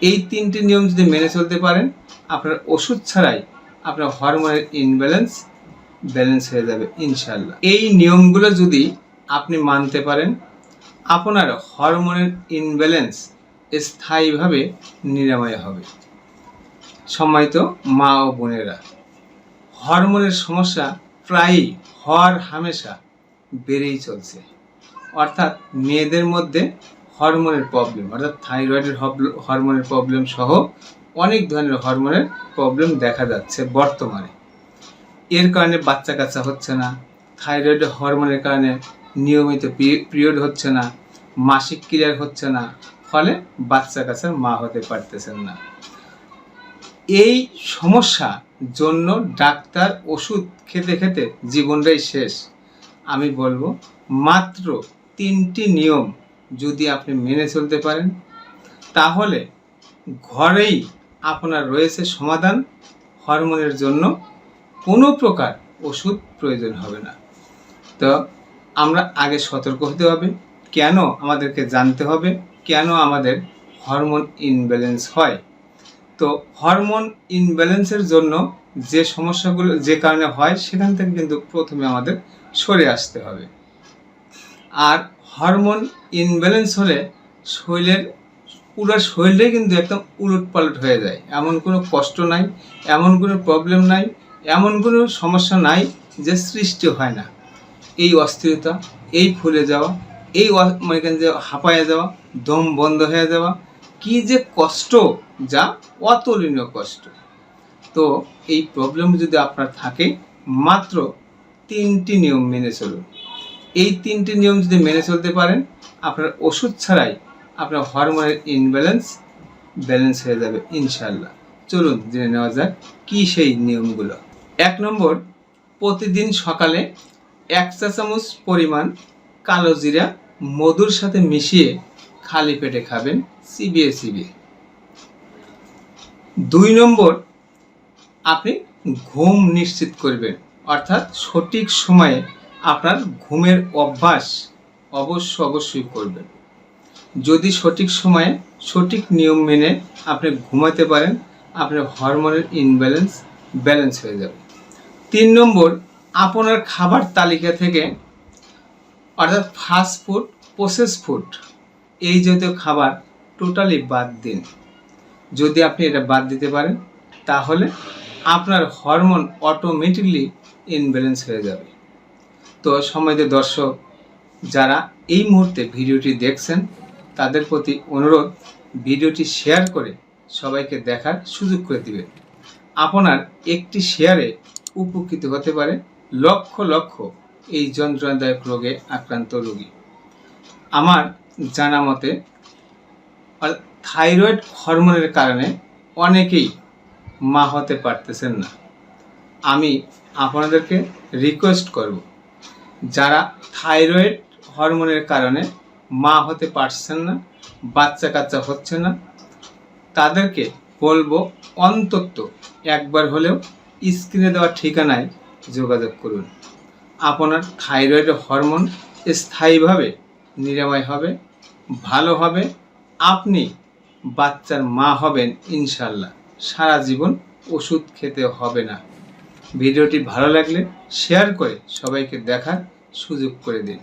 এই তিনটি নিয়ম যদি মেনে চলতে পারেন, আপনার ওষুধ ছাড়াই আপনার হরমোনের ইনব্যালেন্স ব্যালেন্স হয়ে যাবে ইনশাল্লাহ এই নিয়মগুলো যদি আপনি মানতে পারেন, আপনার হরমোনের ইনব্যালেন্স স্থায়ীভাবে নিরাময় হবে। সম্মানিত মা ও বোনেরা, হরমোনের সমস্যা প্রায়ই হর হামেশা বেড়েই চলছে। অর্থাৎ মেয়েদের মধ্যে হরমোনের প্রবলেম অর্থাৎ থাইরয়েডের হরমোনের প্রবলেম সহ অনেক ধরনের হরমোনের প্রবলেম দেখা যাচ্ছে বর্তমানে। এর কারণে বাচ্চা কাচ্চা হচ্ছে না থাইরয়েড হরমোনের কারণে নিয়মিত পিরিয়ড হচ্ছে না, মাসিক ক্রিয়ার হচ্ছে না, ফলে বাচ্চা কাচ্চার মা হতে পারতেছেন না। এই সমস্যা জন্য ডাক্তার ওষুধ খেতে খেতে জীবনটাই শেষ। আমি বলব মাত্র তিনটি নিয়ম যদি আপনি মেনে চলতে পারেন, তাহলে ঘরেই আপনার রয়েছে সমাধান। হরমোনের জন্য কোনো প্রকার ওষুধ প্রয়োজন হবে না। তো আমরা আগে সতর্ক হতে হবে, কেন আমাদেরকে জানতে হবে, কেন আমাদের হরমোন ইনব্যালেন্স হয়। তো হরমোন ইনব্যালেন্সের জন্য যে সমস্যাগুলো, যে কারণে হয়, সেখান থেকে কিন্তু প্রথমে আমাদের সরে আসতে হবে। আর হরমোন ইনব্যালেন্স হলে শরীরের পুরো শরীরটাই কিন্তু একদম উলট পালট হয়ে যায়। এমন কোনো কষ্ট নাই, এমন কোনো প্রবলেম নাই, এমন কোনো সমস্যা নাই যে সৃষ্টি হয় না। এই অস্থিরতা, এই ফুলে যাওয়া, এই মানে যে হাঁপায়ে যাওয়া, দম বন্ধ হয়ে যাওয়া, কি যে কষ্ট যা অতুলনীয় কষ্ট। তো এই প্রবলেম যদি আপনার থাকে, মাত্র তিনটি নিয়ম মেনে চলুন। এই তিনটি নিয়ম যদি মেনে চলতে পারেন, আপনার ওষুধ ছাড়াই আপনার হরমোনের ইনব্যালেন্স ব্যালেন্স হয়ে যাবে ইনশাল্লাহ চলুন জেনে নেওয়া যাক কী সেই নিয়মগুলো। এক নম্বর, প্রতিদিন সকালে এক চা চামচ পরিমাণ কালো জিরা মধুর সাথে মিশিয়ে খালি পেটে খাবেন চিবিয়ে চিবিয়ে দুই নম্বর, আপনি ঘুম নিশ্চিত করবেন, অর্থাৎ সঠিক সময়ে আপনার ঘুমের অভ্যাস অবশ্য অবশ্যই করবেন। যদি সঠিক সময়ে সঠিক নিয়ম মেনে আপনি ঘুমাতে পারেন, আপনার হরমোনের ইনব্যালেন্স ব্যালেন্স হয়ে যাবে। তিন নম্বর, আপনার খাবার তালিকা থেকে, অর্থাৎ ফাস্ট ফুড প্রসেস ফুড এই জাতীয় খাবার টোটালি বাদ দিন। যদি আপনি এটা বাদ দিতে পারেন, তাহলে আপনার হরমোন অটোমেটিকলি ইনব্যালেন্স হয়ে যাবে। তো সময়তে দর্শক, যারা এই মুহূর্তে ভিডিওটি দেখছেন, তাদের প্রতি অনুরোধ, ভিডিওটি শেয়ার করে সবাইকে দেখার সুযোগ করে দিবেন। আপনার একটি শেয়ারে উপকৃত হতে পারে লক্ষ লক্ষ এই যন্ত্রণাদায়ক রোগে আক্রান্ত রোগী। আমার জানা মতে থাইরয়েড হরমোনের কারণে অনেকেই মা হতে পারতেছেন না। আমি আপনাদেরকে রিকোয়েস্ট করব যারা থাইরয়েড হরমোনের কারণে মা হতে পারছেন না বাচ্চা কাচ্চা হচ্ছে না, তাদেরকে বলব অন্তত একবার হলেও স্ক্রিনে দেওয়া ঠিকানায় যোগাযোগ করুন। আপনার থাইরয়েড হরমোন স্থায়ীভাবে নিরাময় হবে, ভালো হবে, আপনি বাচ্চার মা হবেন ইনশাল্লাহ সারা জীবন ওষুধ খেতে হবে না। ভিডিওটি ভালো লাগলে শেয়ার করে সবাইকে দেখার সুযোগ করে দিন।